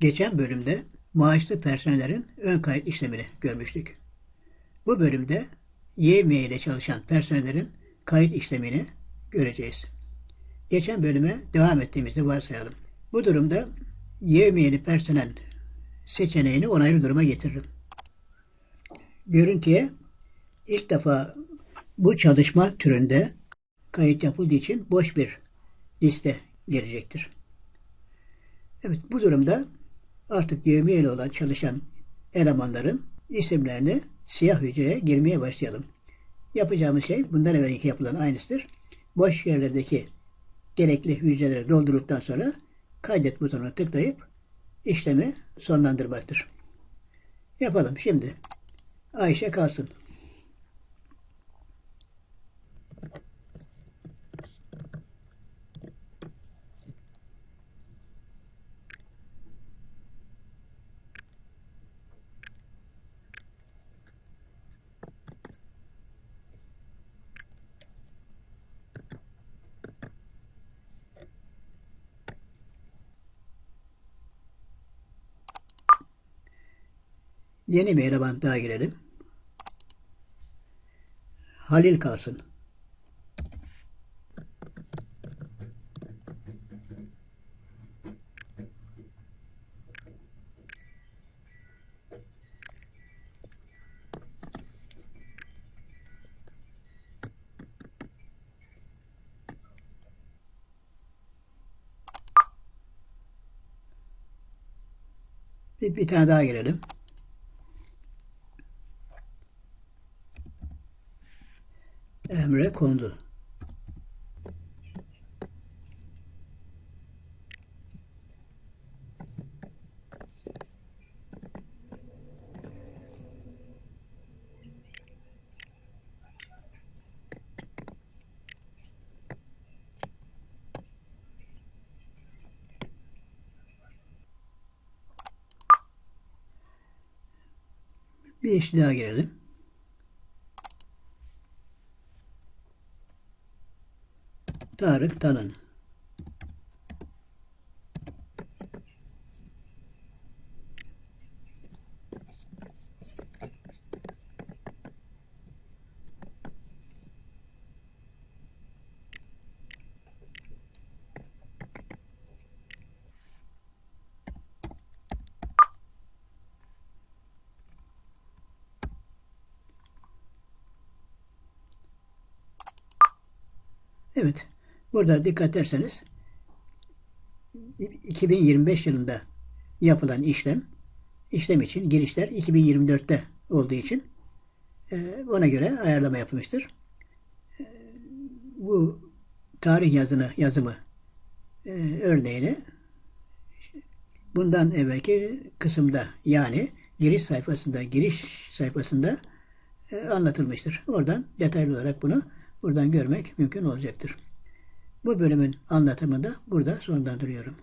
Geçen bölümde maaşlı personellerin ön kayıt işlemini görmüştük. Bu bölümde YM ile çalışan personellerin kayıt işlemini göreceğiz. Geçen bölüme devam ettiğimizi varsayalım. Bu durumda YM'li personel seçeneğini onaylı duruma getiririm. Görüntüye ilk defa bu çalışma türünde kayıt yapıldığı için boş bir liste gelecektir. Evet bu durumda artık YM'li olan çalışan elemanların isimlerini siyah hücreye girmeye başlayalım. Yapacağımız şey bundan evvelki yapılan aynısıdır. Boş yerlerdeki gerekli hücreleri doldurulduktan sonra kaydet butonuna tıklayıp işlemi sonlandırmaktır. Yapalım şimdi. Ayşe kalsın. Yeni bir eleman daha girelim. Halil kalsın. Bir, bir tane daha girelim. Emre kondu. Bir iş daha girelim. Tarık Tanın. Evet. Burada dikkat ederseniz 2025 yılında yapılan işlem işlem için girişler 2024'te olduğu için e, ona göre ayarlama yapılmıştır. E, bu tarih yazını yazımı e, örneğini bundan evvelki kısımda yani giriş sayfasında giriş sayfasında anlatılmıştır. Oradan detaylı olarak bunu buradan görmek mümkün olacaktır. Bu bölümün anlatımını da burada sonlandırıyorum.